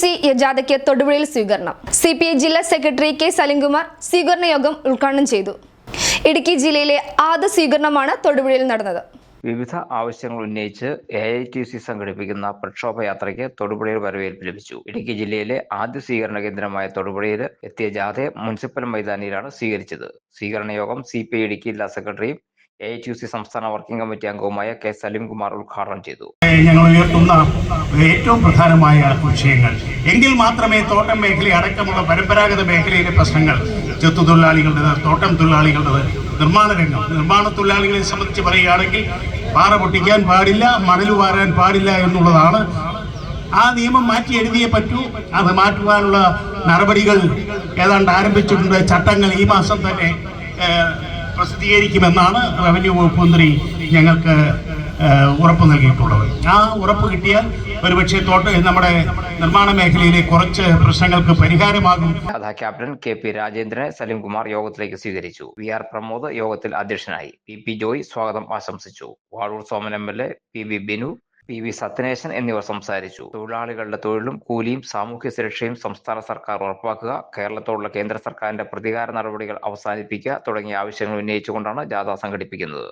C ജാഥയ്ക്ക് തൊടുപുഴയിൽ സ്വീകരണം. സി പി ഐ ജില്ലാ സെക്രട്ടറി കെ സലിംകുമാർ സ്വീകരണ യോഗം ഉദ്ഘാടനം ചെയ്തു. ഇടുക്കി ജില്ലയിലെ ആദ്യ സ്വീകരണമാണ് തൊടുപുഴയിൽ നടന്നത്. വിവിധ ആവശ്യങ്ങൾ ഉന്നയിച്ച് എ ഐ ടി സി സംഘടിപ്പിക്കുന്ന പ്രക്ഷോഭ യാത്രയ്ക്ക് തൊടുപുഴയിൽ വരവേൽപ്പ് ലഭിച്ചു. ഇടുക്കി ജില്ലയിലെ ആദ്യ സ്വീകരണ കേന്ദ്രമായ തൊടുപുഴയിൽ എത്തിയ ജാഥയെ മുനിസിപ്പൽ മൈതാനിയിലാണ് സ്വീകരിച്ചത്. സ്വീകരണ യോഗം സി പി ഐ ഇടുക്കി ജില്ലാ സെക്രട്ടറിയും എ ഐ ടി സി സംസ്ഥാന വർക്കിംഗ് കമ്മിറ്റി അംഗവുമായ കെ സലീംകുമാർ ഉദ്ഘാടനം ചെയ്തു. ഞങ്ങൾ ഉയർത്തുന്ന ഏറ്റവും പ്രധാനമായ വിഷയങ്ങൾ. എങ്കിൽ മാത്രമേ തോട്ടം മേഖല അടക്കമുള്ള പരമ്പരാഗത മേഖലയിലെ പ്രശ്നങ്ങൾ ചെത്തുതൊഴിലാളികളുടേത് തോട്ടം തൊഴിലാളികളുടെ നിർമ്മാണ രംഗം നിർമ്മാണ തൊഴിലാളികളെ സംബന്ധിച്ച് പറയുകയാണെങ്കിൽ പാറ പൊട്ടിക്കാൻ പാടില്ല മണൽ വാരാൻ പാടില്ല എന്നുള്ളതാണ്. ആ നിയമം മാറ്റി എഴുതിയേ പറ്റൂ. അത് മാറ്റുവാനുള്ള നടപടികൾ ഏതാണ്ട് ആരംഭിച്ചിട്ടുണ്ട്. ചട്ടങ്ങൾ ഈ മാസം തന്നെ പ്രസിദ്ധീകരിക്കുമെന്നാണ് റവന്യൂ വകുപ്പ് മന്ത്രി ഞങ്ങൾക്ക് ഉറപ്പ് നൽകിയിട്ടുള്ളത്. ആ ഉറപ്പ് കിട്ടിയാൽ ഒരുപക്ഷെ തോട്ട് നമ്മുടെ നിർമ്മാണ മേഖലയിലെ കുറച്ച് പ്രശ്നങ്ങൾക്ക് പരിഹാരമാകും. കഥാ ക്യാപ്റ്റൻ കെ പി രാജേന്ദ്രനെ സലീംകുമാർ യോഗത്തിലേക്ക് സ്വീകരിച്ചു. വി ആർ പ്രമോദ് യോഗത്തിൽ അധ്യക്ഷനായി. പി പി ജോയ് സ്വാഗതം ആശംസിച്ചു. Vazhoor Soman M L A P B Binu P V Sathyanesan എന്നിവർ സംസാരിച്ചു. തൊഴിലാളികളുടെ തൊഴിലും കൂലിയും സാമൂഹ്യ സുരക്ഷയും സംസ്ഥാന സർക്കാർ ഉറപ്പാക്കുക കേരളത്തോടുള്ള കേന്ദ്ര സർക്കാരിന്റെ പ്രതികാര നടപടികൾ അവസാനിപ്പിക്കുക തുടങ്ങിയ ആവശ്യങ്ങൾ ഉന്നയിച്ചുകൊണ്ടാണ് ജാഥ സംഘടിപ്പിക്കുന്നത്.